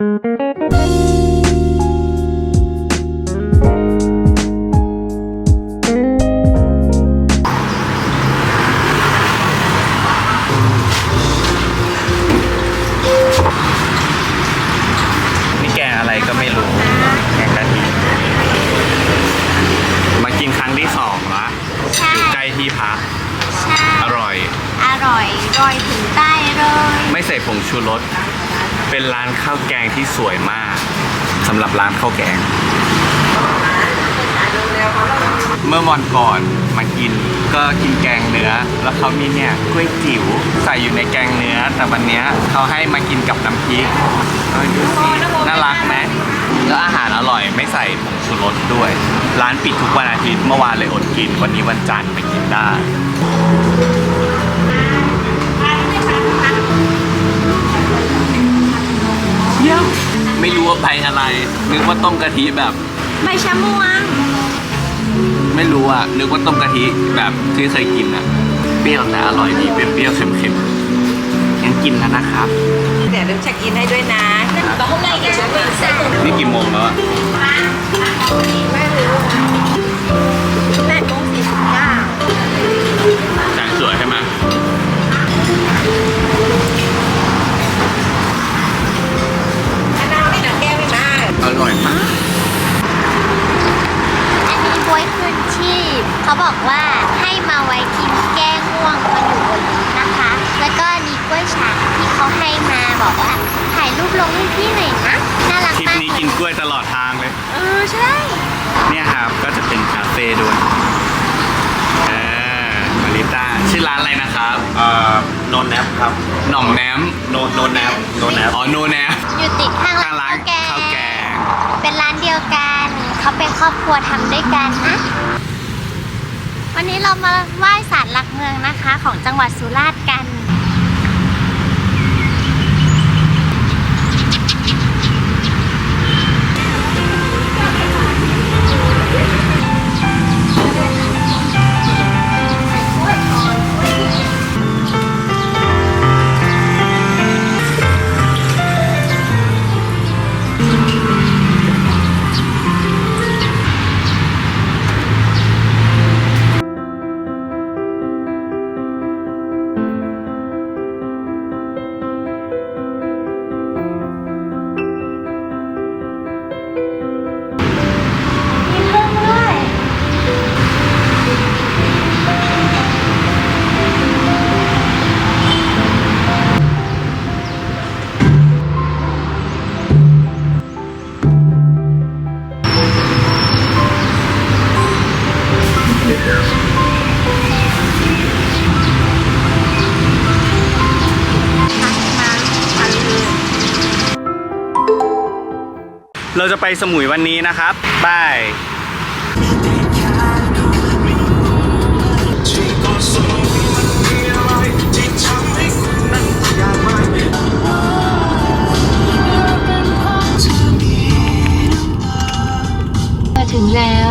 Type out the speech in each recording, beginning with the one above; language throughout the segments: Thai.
นี่ งที่สวยมากสำหรับร้านข้าวแกง เมื่อวันก่อนมากินก็กินแกงเนื้อ แล้วเขามีเนี่ยกล้วยจิ๋วใส่อยู่ในแกงเนื้อ แต่วันเนี้ยเขาให้มากินกับน้ำพริกเออดูสิน่ารักไหมแล้วอาหารอร่อยไม่ใส่ผงชูรสด้วย ร้านปิดทุกวันอาทิตย์เมื่อวานเลยอดกิน วันนี้วันจันทร์ไปกินได้ เยี่ยมไม่รู้ว่าใบอะไร นึกว่าต้มกะทิแบบ ใบชะม่วงไม่รู้อะนึกว่าต้มกะทิแบบที่เคยกินอะ เปรี้ยวแต่อร่อยดีเปรี้ยวๆเค็มๆงั้นกินแล้วนะครับ เดี๋ยวเดี๋ยวเช็คอินให้ด้วยนะต้องไงกันนี่กี่โมงแล้วอะแปดโม ร่อยมาก อันนี้บวยคืนชีพเขาบอกว่าให้มาไว้กินแก้ง่วงตอนอยู่บนรถนะคะ แล้วก็มีกล้วยฉาบที่เขาให้มาบอกว่าถ่ายรูปลงให้พี่หน่อยนะน่ารักคลิปมากนี้เลกินยกล้วยตลอดทางเลย เออใช่ เนี่ยครับก็จะเป็นคาเฟ่ด้วยเออมาริต้าชื่อร้านอะไรนะครับเอ่อโนนแนปครับหน่อมแนมโนโนแนปโนแนปอ๋อโนแนมอยู่ติดข้างข้างร้าร้านนข้าวแกงข้าวแกง เป็นร้านเดียวกัน เขาเป็นครอบครัวทำด้วยกันนะ วันนี้เรามาไหว้ศาลหลักเมืองนะคะ ของจังหวัดสุราษฎร์กัน เราจะไปสมุยวันนี้นะครับบายมาถึงแล้ว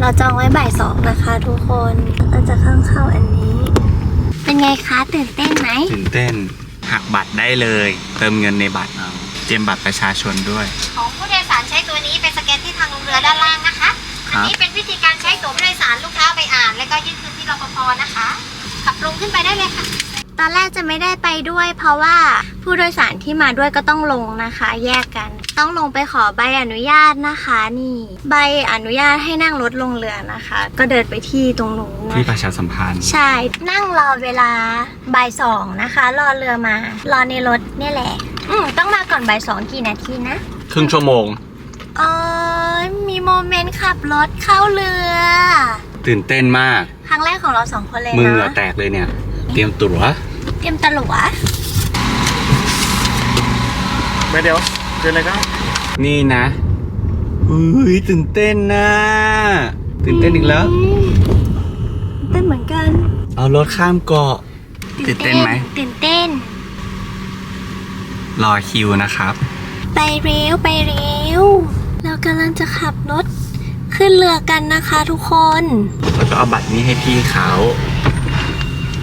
เราจองไว้บ่ายสองนะคะทุกคน เราจะเข้าเข้าอันนี้ เป็นไงคะ ตื่นเต้นไหม ตื่นเต้น หักบัตรได้เลย เติมเงินในบัตรเอาเตรียมบัตรประชาชนด้วย ของผู้โดยสารใช้ตัวนี้เป็นสแกนที่ทางลงเรือด้านล่างนะคะ ครัอับนนี้เป็นวิธีการใช้ตั๋วผู้โดยสารลูกค้าไปอ่าน แล้วก็ยื่นคืนที่รปภนะคะ ขับลงขึ้นไปได้เลยค่ะ ตอนแรกจะไม่ได้ไปด้วย เพราะว่าผู้โดยสารที่มาด้วยก็ต้องลงนะคะ แยกกัน ต้องลงไปขอใบอนุญาตนะคะ นี่ ใบอนุญาตให้นั่งรถลงเรือนะคะ ก็เดินไปที่ตรงนู้นนะที่ประชาสัมพันธ์ ใช่นั่งรอเวลาบ่ายสองนะคะ รอเรือมา รอในรถเนี่ยแหละ อืมต้องมาก่อนบ่ายสองกี่นาทีนะครึ่งชั่วโมงเออมีโมเมนต์ขับรถเข้าเรือ ตื่นเต้นมาก ครั้งแรกของเราสองคนเลยมือเหงื่อเนาะแตกเลยเนี่ย เตรียมตั๋วเตรียมตะหลัวไปเดี๋ยวเจออะไรก็นี่นะอุ้ยตื่นเต้นนะตื่นเต้นอีกแล้วเต้นเหมือนกัน เอารถข้ามเกาะตื่นเต้นไหมตื่นเต้น รอคิวนะครับ ไปเร็วไปเร็วเรากำลังจะขับรถขึ้นเรือกันนะคะทุกคนแล้วก็เอาบัตรนี้ให้พี่เขา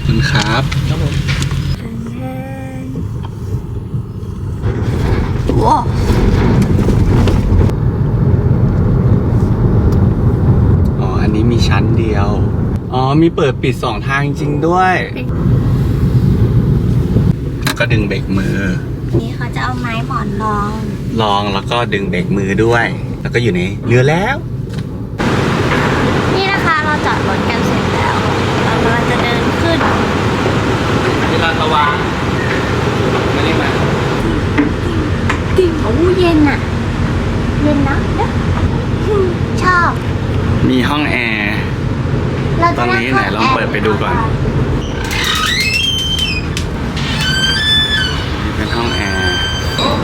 คุณครับว้าวอ๋อ อันนี้มีชั้นเดียว อ๋อ มีเปิดปิดสองทางจริงด้วย ก็ดึงเบรกมือ นี่เขาจะเอาไม้หมอนรองลองแล้วก็ดึงเบรกมือด้วย แล้วก็อยู่ในเรือแล้ว นี่นะคะเราจอดรถกันเสร็จแล้ว เรากำลังจะเดินขึ้น เวลาตะวางไม่ได้มากิ่งโอ้เย็นอะ เย็นนะเด้ออืมชอบ มีห้องแอร์เราจะตอนนี้ไหนลองเปิดไปดูก่อน เป็นห้องแอร์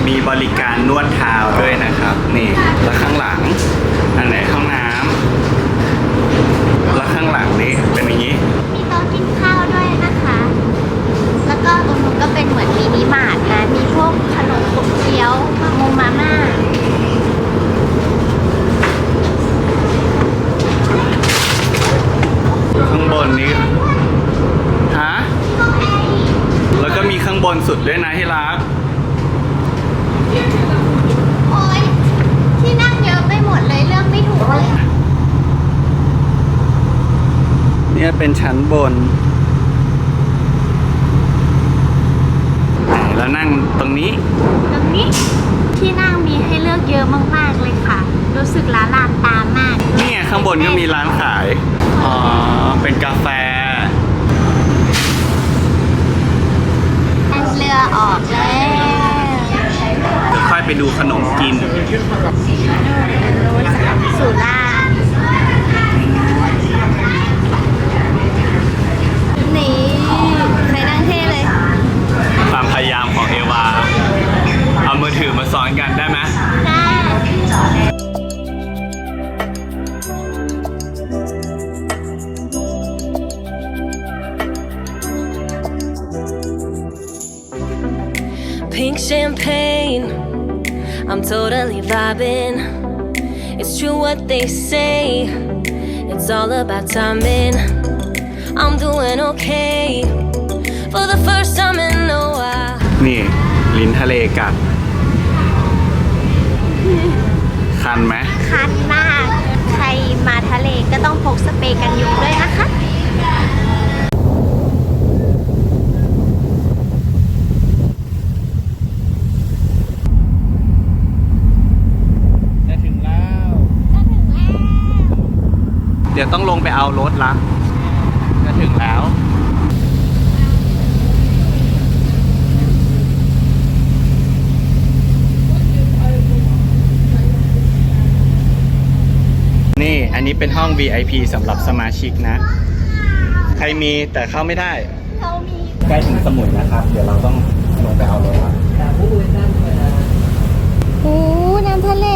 มีบริการนวดเท้าด้วยนะครับ นี่ แล้วข้างหลัง อันไหนห้องน้ำแล้วข้างหลังนี้เป็นอย่างนี้ มีโต๊ะกินข้าวด้วยนะคะ แล้วก็ตรงนู้นก็เป็นเหมือนมินิมาร์ทนะ มีพวกขนมขบเคี้ยวมามงมาม่าข้างบนนี้ฮะแล้วก็มีข้างบนสุดด้วยนะที่รักโอ้ยที่นั่งเยอะไปหมดเลยเลือกไม่ถูกเลยเนี่ยเป็นชั้นบนไหนแล้วนั่งตรงนี้ ตรงนี้ที่นั่งมีให้เลือกเยอะมากๆเลยค่ะ รู้สึกล้าลานตามาก นี่ไงข้างบนก็มีร้านขาย อ๋อ เป็นกาแฟเรือออกแล้วค่อยไปดูขนมกิน สุราษฎร์นี่ใครนั่งเท่เลย ความพยายามของเอวา เอามือถือมาซ้อนกันได้ไหม totally vibing. It's true what they say, it's all about timing. I'm doing okay for the first time in a while. นี่ลิ้นทะเลกัด คันไหม คันมาก ใครมาทะเลก็ต้องพกสเปรย์กันยุงด้วยนะคะจะถึงแล้ว จะถึงแล้ว เดี๋ยวต้องลงไปเอารถละจะถึงแล้วนี่อันนี้เป็นห้อง VIP สำหรับสมาชิกนะ ใครมีแต่เข้าไม่ได้เรามีใกล้ถึงสมุยนะครับ เดี๋ยวเราต้องลงไปเอารถละโอ้น้ำทะเล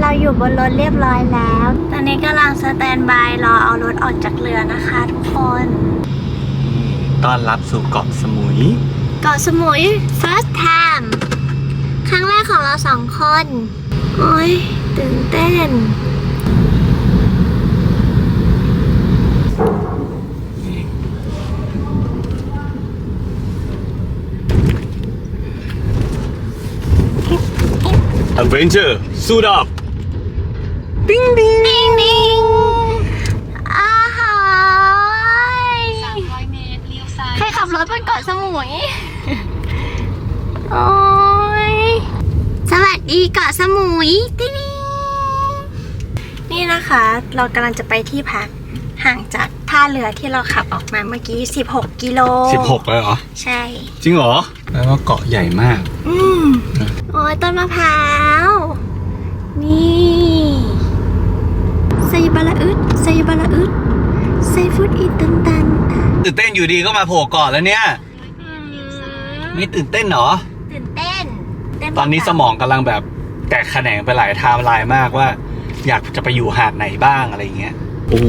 เราอยู่บนรถเรียบร้อยแล้ว ตอนนี้กำลังสแตนบายรอเอารถออกจากเรือนะคะทุกคน ต้อนรับสู่เกาะสมุย เกาะสมุย first time ครั้งแรกของเราสองคน โอ้ยตื่นเต้น Adventure suit up ปิ้งปิ้งปิ้งปิ้งอาหารใครขับรถบนเกาะสมุย โอ้ย สวัสดีเกาะสมุยติ๊งนี่นะคะ เรากำลังจะไปที่พักห่างจากท่าเรือที่เราขับออกมาเมื่อกี้ 16 กิโล 16เลยเหรอ ใช่ จริงเหรอแปลว่าเกาะใหญ่มาก อืมโอ้ยต้นมะพร้าว นี่ ไซบาละอึดไซบาละอึดไซฟุตอีตันตันตื่นเต้นอยู่ดีก็มาโผล่เกาะแล้วเนี่ย ไม่ตื่นเต้นเหรอ ตื่นเต้นเต้ตอนนี้สมองกำลังแบบแตกแขนงไปหลายไทม์ไลน์มากว่า อยากจะไปอยู่หาดไหนบ้างอะไรอย่างเงี้ย โอ้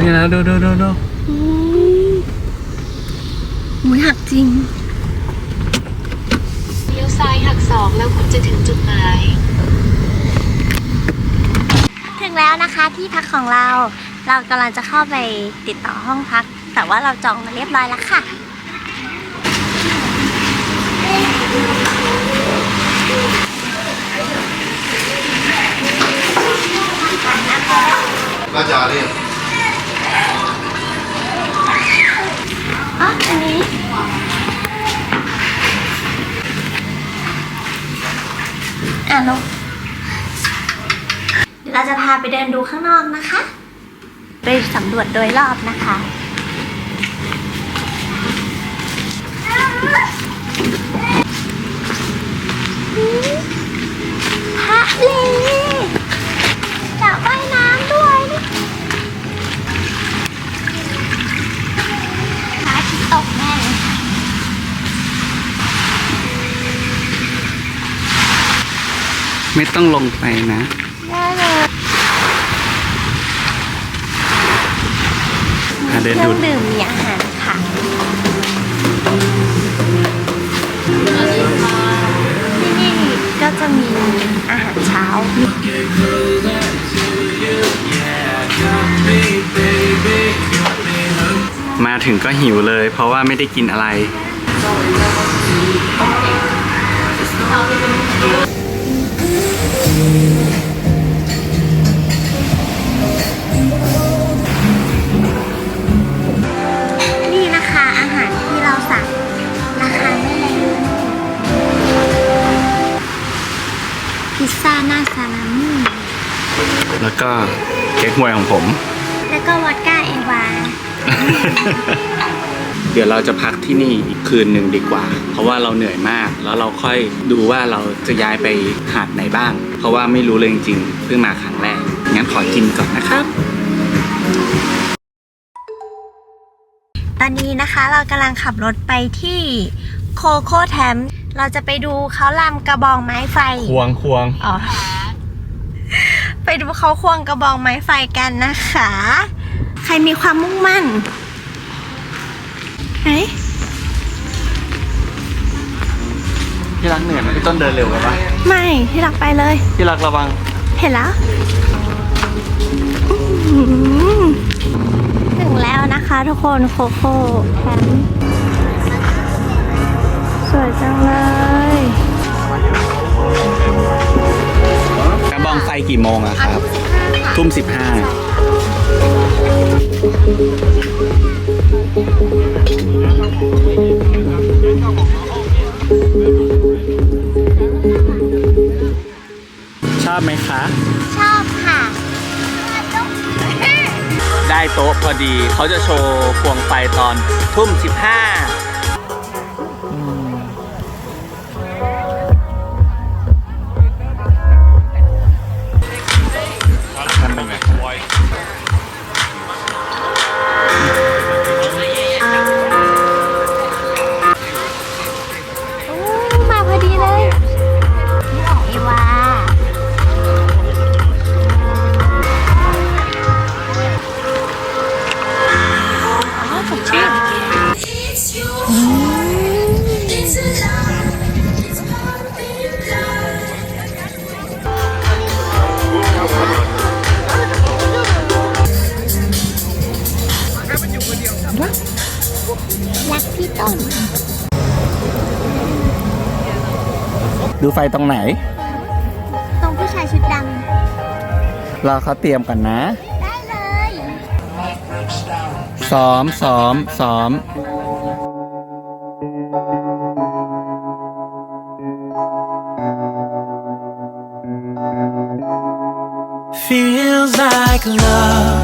ยนะดูดูดูดูอืมหมูหักจริง เลี้ยวซ้ายหักศอกแล้วคุณจะถึงจุดหมายถึง แล้วนะคะที่พักของเรา เรากำลังจะเข้าไปติดต่อห้องพัก แต่ว่าเราจองมาเรียบร้อยแล้วค่ะก็จะเรียกอ๋ออันนี้ อะลง เดี๋ยวเราจะพาไปเดินดูข้างนอกนะคะ ไปสำรวจโดยรอบนะคะทะเลจะว่ายน้ำด้วยพระอาทิตย์ตกแน่เลยค่ะไม่ต้องลงไปนะ ได้เลย อะเดินเคดูรื่องดื่มมีอาหารค่ะ ที่นี่ก็จะมีอาหารเช้า มาถึงก็หิวเลย เพราะว่าไม่ได้กินอะไรนี่ แล้วก็เค้กฮวยของผม แล้วก็วอดก้าเอวา เดี๋ยวเราจะพักที่นี่อีกคืนหนึ่งดีกว่า เพราะว่าเราเหนื่อยมาก แล้วเราค่อยดูว่าเราจะย้ายไปหาดไหนบ้าง เพราะว่าไม่รู้เลยจริงๆเพิ่งมาครั้งแรก งั้นขอกินก่อนนะครับ ตอนนี้นะคะเรากำลังขับรถไปที่โคโค่แทม เราจะไปดูเขาลำกระบองไม้ไฟ ควงควงอ๋อ ไปดูเขาควงกระบองไม้ไฟกันนะคะ ใครมีความมุ่งมั่นไหนพี่รักเหนื่อยไหมพี่ต้นเดินเร็วไปปะไม่ที่รักไปเลยพี่รักระวัง เห็นแล้วอื้อหือถึงแล้วนะคะทุกคนโคโค่แคมป์สวยจังเลยกระ บองไฟกี่โมงอะครับ ทุ่มสิบห้าชอบไหมคะ ชอบค่ะ ได้โต๊ะพอดี เขาจะโชว์ควงไฟตอนทุ่มสิบห้า รักพี่ต้น ดูไฟตรงไหน ตรงผู้ชายชุดดรอเขาเตรียมก่อนนะำได้เลย ซ้อม ซ้อม ซ้อม Feels like love.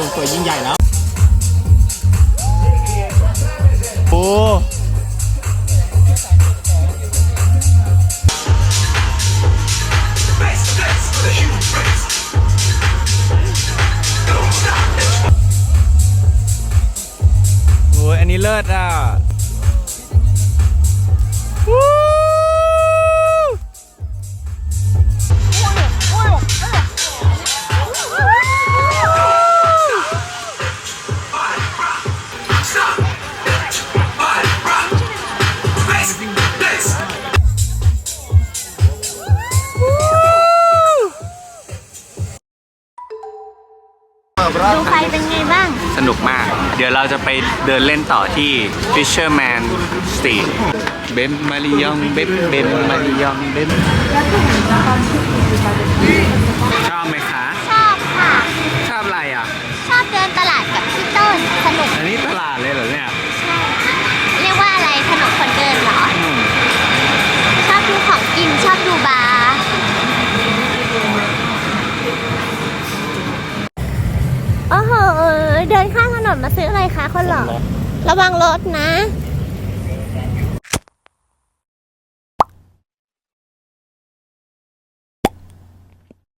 ลงตัวยิ่งใหญ่แล้วโอ้โหอันนี้เลิศอะ เราจะไปเดินเล่นต่อที่ Fisherman Street เบมมาริยองเบมเบมมาริยองเบม นมาซื้ออะไรคะคนหล่อระวังรถนะ